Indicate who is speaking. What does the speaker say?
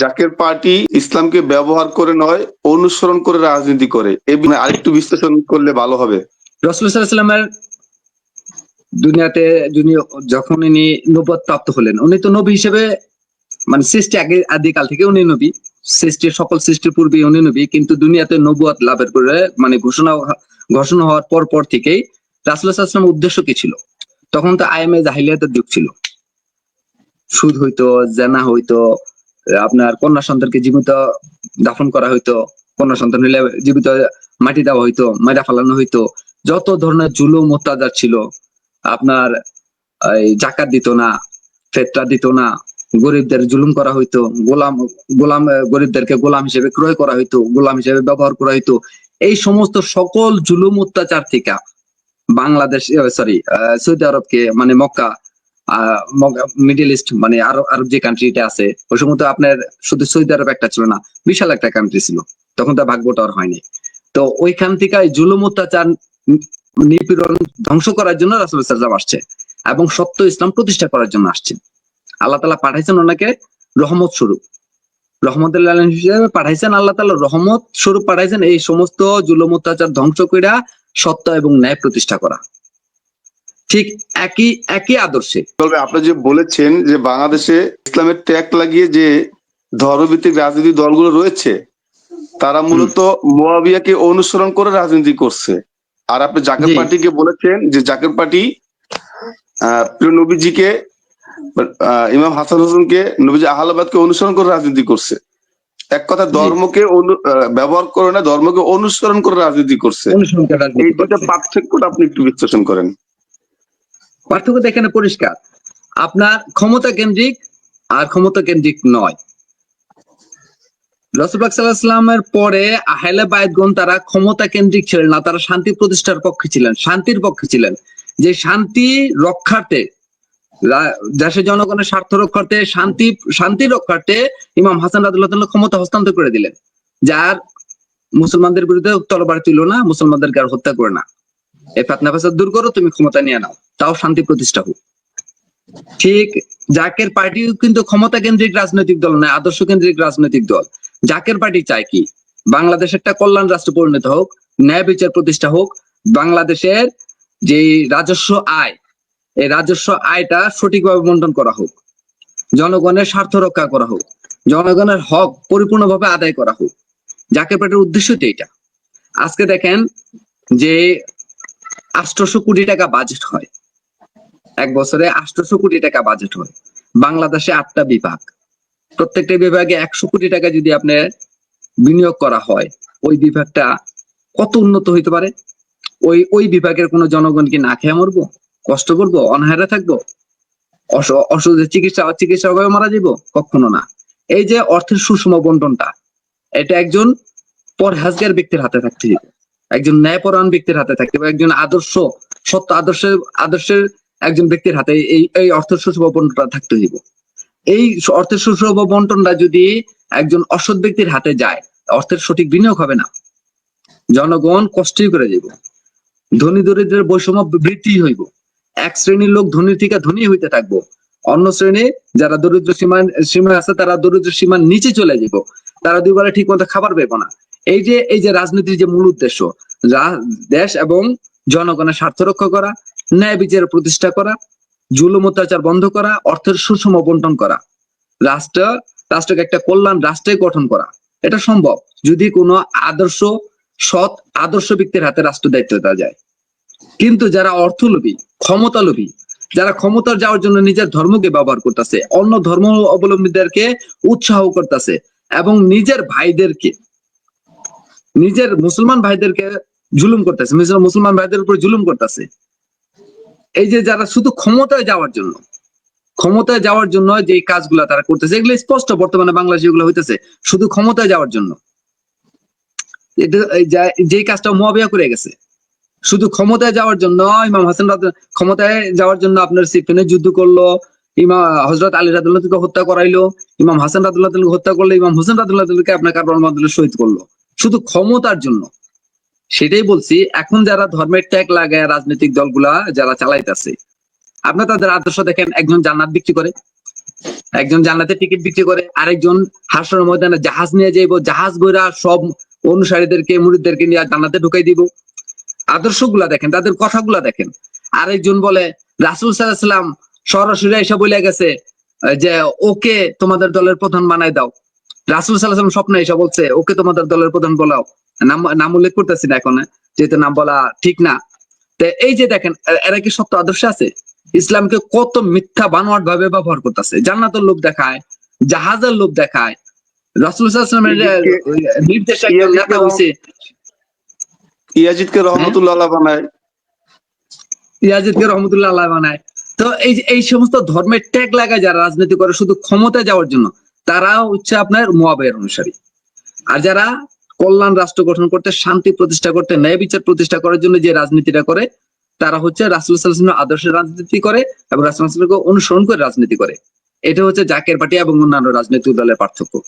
Speaker 1: Zaker party ইসলামকে ব্যবহার করে নয়, অনুসরণ করে রাজনীতি করে। এই আরেকটু বিশ্লেষণ করলে ভালো হবে।
Speaker 2: রসুল সাল্লামের দুনিয়াতে যখন ইনি নবুয়ত প্রাপ্ত হলেন, উনি তো নবী হিসেবে মানে সৃষ্টি আগে, আদিকাল থেকে উনি নবী। সৃষ্টির সকল সৃষ্টির পূর্বে উনি নবী, কিন্তু দুনিয়াতে নবুয়াত লাভের করে মানে ঘোষণা ঘোষণা হওয়ার পর পর থেকেই রাসুল সাল্লামের উদ্দেশ্য কি ছিল? তখন তো আইএমএ জাহিলিয়াতের যুগ ছিল। সুদ হইতো, জেনা হইতো আপনার কন্যা সন্তানকে জীবিত দাফন করা হইতো, কন্যা সন্তান হইলে জীবিত মাটি দেওয়া হইতো, মাইরা ফালানো হইতো, যত ধরনের জুলুম, অত্যাচার ছিল, আপনার জাকাত দিত না, ফেতরা দিত না, গরিবদের জুলুম করা হইতো, গোলাম গোলাম, গরিবদেরকে গোলাম হিসেবে ক্রয় করা হইতো, গোলাম হিসেবে ব্যবহার করা হইতো, এই সমস্ত সকল জুলুম, অত্যাচার থেকে বাংলাদেশ সরি সৌদি আরবকে মানে মক্কা মিডল ইস্ট মানে আরব আরব যে কান্ট্রিটা আছে, ওই সময় তো আপনার শুধু সৌদি আরব একটা ছিল না, বিশাল একটা কান্ট্রি ছিল। তখন তো আর হয়নি। তো ওইখান থেকে জুলুম অত্যাচার, নিপীড়ন ধ্বংস করার জন্য রাসুল সাল্লাম আসছে এবং সত্য ইসলাম প্রতিষ্ঠা করার জন্য আসছে আল্লাহ তালা পাঠাইছেন ওনাকে রহমত স্বরূপ। আলাইহি হিসেবে পাঠাইছেন আল্লাহ তালা রহমত স্বরূপ পাঠাইছেন এই সমস্ত জুলুম অত্যাচার ধ্বংস কইরা সত্য এবং ন্যায় প্রতিষ্ঠা করা। ঠিক একই একই আদর্শে।
Speaker 1: তবে আপনি যে বলেছেন যে বাংলাদেশে ইসলামের ট্যাগ লাগিয়ে যে ধর্মভিত্তিক রাজনৈতিক দলগুলো রয়েছে তারা মূলত মোয়াবিয়াকে অনুসরণ করে রাজনীতি করছে। আর আপনি জাকের পার্টিকে বলেছেন যে জাকের পার্টি আহ, প্রিয় নবীজিকে আহ, ইমাম হাসান হোসেনকে নবীজি আহলাবাদকে অনুসরণ করে রাজনীতি করছে। এক কথা ধর্মকে ব্যবহার করে না ধর্মকে অনুসরণ করে রাজনীতি করছে। এই
Speaker 2: রাজনীতি
Speaker 1: দুটা পার্থক্যটা আপনি একটু বিশ্লেষণ করেন।
Speaker 2: পার্থক্য তো এখানে পরিষ্কার। আপনার ক্ষমতা কেন্দ্রিক আর ক্ষমতা কেন্দ্রিক নয়। রসুল্লাহ পরে আহলে বায়তগণ তারা ক্ষমতা কেন্দ্রিক ছিলেন না, তারা শান্তি প্রতিষ্ঠার পক্ষে ছিলেন, শান্তির পক্ষে ছিলেন। যে শান্তি রক্ষার্থে দেশের জনগণের স্বার্থ রক্ষার্থে, শান্তি শান্তি রক্ষার্থে ইমাম হাসান রাদুল্লাহ ক্ষমতা হস্তান্তর করে দিলেন। যার মুসলমানদের বিরুদ্ধে তলবার তুলো না মুসলমানদেরকে আর হত্যা করে না। এই ফাতনা ফাসাদ দূর করো, তুমি ক্ষমতা নিয়ে নাও। তাও শান্তি প্রতিষ্ঠা হোক। ঠিক জাকের পার্টি কিন্তু ক্ষমতা কেন্দ্রিক রাজনৈতিক দল নয়, আদর্শ কেন্দ্রিক রাজনৈতিক দল। জাকের পার্টি চায় কি? বাংলাদেশ একটা কল্যাণ রাষ্ট্র পরিণত হোক, ন্যায় বিচার প্রতিষ্ঠা হোক, বাংলাদেশের যে রাজস্ব আয়, এই রাজস্ব আয়টা সঠিকভাবে বন্টন করা হোক, জনগণের স্বার্থ রক্ষা করা হোক, জনগণের হক পরিপূর্ণভাবে আদায় করা হোক। জাকের পার্টির উদ্দেশ্য তো এটা। আজকে দেখেন যে আষ্টশো কোটি টাকা বাজেট হয়। এক বছরে আষ্টশো কোটি টাকা বাজেট হয়। বাংলাদেশে আটটা বিভাগ। প্রত্যেকটা বিভাগে একশো কোটি টাকা যদি আপনার বিনিয়োগ করা হয়, ওই বিভাগটা কত উন্নত হইতে পারে? ওই ওই বিভাগের কোনো জনগণ কি না খেয়ে মরবো? কষ্ট করব? অনাহারে থাকব? অস- অসুখের চিকিৎসা চিকিৎসা অভাবে মারা যাব কখনো না। এই যে অর্থের সুষম বন্টনটা, এটা একজন পরহাজগার ব্যক্তির হাতে থাকতে হবে একজন ন্যায়পরায়ণ ব্যক্তির হাতে থাকতে একজন আদর্শ, সত্য আদর্শের আদর্শের একজন ব্যক্তির হাতে এই এই অর্থ সুষম বন্টনটা থাকতে হইব এই অর্থের সুষম বন্টনটা যদি একজন অসৎ ব্যক্তির হাতে যায়, অর্থের সঠিক বিনিয়োগ হবে না। জনগণ কষ্টই করে যাব ধনী দরিদ্রের বৈষম্য বৃদ্ধি হইব। এক শ্রেণির লোক ধনীর থেকে ধনী হইতে থাকব। অন্য শ্রেণি যারা দরিদ্র সীমা সীমা আছে, তারা দরিদ্র সীমার নিচে চলে যাব। তারা দুইবারে ঠিক মতো খাবার পেবো না। এই যে এই যে রাজনীতির যে মূল উদ্দেশ্য দেশ এবং জনগণের স্বার্থ রক্ষা করা ন্যায় বিচার প্রতিষ্ঠা করা, জুলুম অত্যাচার বন্ধ করা, অর্থের সুষম বন্টন করা। রাষ্ট্র, রাষ্ট্রকে একটা কল্যাণ রাষ্ট্রে গঠন করা। এটা সম্ভব যদি কোনো আদর্শ সৎ আদর্শ ব্যক্তির হাতে রাষ্ট্র দায়িত্ব দেওয়া যায়। কিন্তু যারা অর্থলোভী, ক্ষমতালোভী, যারা ক্ষমতার যাওয়ার জন্য নিজের ধর্মকে ব্যবহার করতেছে, অন্য ধর্ম অবলম্বীদেরকে উৎসাহ করতেছে এবং নিজের ভাইদেরকে, নিজের মুসলমান ভাইদেরকে জুলুম করতেছে মুসল- মুসলমান ভাইদের উপর জুলুম করতেছে এই যে যারা শুধু ক্ষমতায় যাওয়ার জন্য, ক্ষমতায় যাওয়ার জন্য যে কাজগুলা তারা করতেছে, এগুলো স্পষ্ট বর্তমানে বাংলাদেশে এগুলো হইতেছে, শুধু ক্ষমতায় যাওয়ার জন্য। যে কাজটা মোয়াবিয়া করে গেছে, শুধু ক্ষমতায় যাওয়ার জন্য, ইমাম হাসান ক্ষমতায় যাওয়ার জন্য আপনার সিফিনে যুদ্ধ করল ইমাম হজরত আলী রাদুল্লাহকে হত্যা করাইলো, ইমাম হাসান রাদুল্লাহ হত্যা করল ইমাম হোসেন রাদুল্লাহকে আপনার কারবাল মাদুল্লাহ শহীদ করল। শুধু ক্ষমতার জন্য সেটাই বলছি, এখন যারা ধর্মের ট্যাগ লাগায় রাজনৈতিক দলগুলা যারা চালাইতেছে, আপনার তাদের আদর্শ দেখেন, একজন জান্নাত বিক্রি করে, একজন জান্নাতে টিকিট বিক্রি করে, আরেকজন হাসর ময়দানে জাহাজ নিয়ে যাইব, জাহাজ বইরা সব অনুসারীদেরকে, মুরিদদেরকে নিয়ে জান্নাতে ঢুকাই দিব। আদর্শগুলা দেখেন, তাদের কথাগুলা দেখেন। আরেকজন বলে, রাসুল সাল্লাম সরাসরি এসে বলে গেছে যে, ওকে তোমাদের দলের প্রধান বানাই দাও। রাসুল সাল্লাম স্বপ্নে এসে বলছে ওকে তোমাদের দলের প্রধান বলাও। নাম নাম উল্লেখ করতেছি না এখন যেহেতু নাম বলা ঠিক না। তো এই যে দেখেন এরা কি সত্য আদর্শ আছে? ইসলামকে কত মিথ্যা বানোয়াট ভাবে ব্যবহার করতেছে। জান্নাতের লোভ দেখায় জাহাজের লোভ দেখায়। রাসুল সাল্লামের একজন নেতা হয়েছে
Speaker 1: ইয়াজিদকে রহমতুল্লাহ বানায়।
Speaker 2: ইয়াজিদকে রহমতুল্লাহ আল্লাহ বানায়। তো এই যে- এই সমস্ত ধর্মের ট্যাগ লাগায় যারা রাজনীতি করে শুধু ক্ষমতায় যাওয়ার জন্য তারা হচ্ছে আপনার মোয়াবের অনুসারী। আর যারা কল্যাণ রাষ্ট্র গঠন করতে, শান্তি প্রতিষ্ঠা করতে, ন্যায় বিচার প্রতিষ্ঠা করার জন্য যে রাজনীতিটা করে, তারা হচ্ছে রাসুল সাল্লামের আদর্শের রাজনীতি করে এবং রাসুলকে অনুসরণ করে রাজনীতি করে। এটা হচ্ছে জাকের পার্টি এবং অন্যান্য রাজনৈতিক দলের পার্থক্য।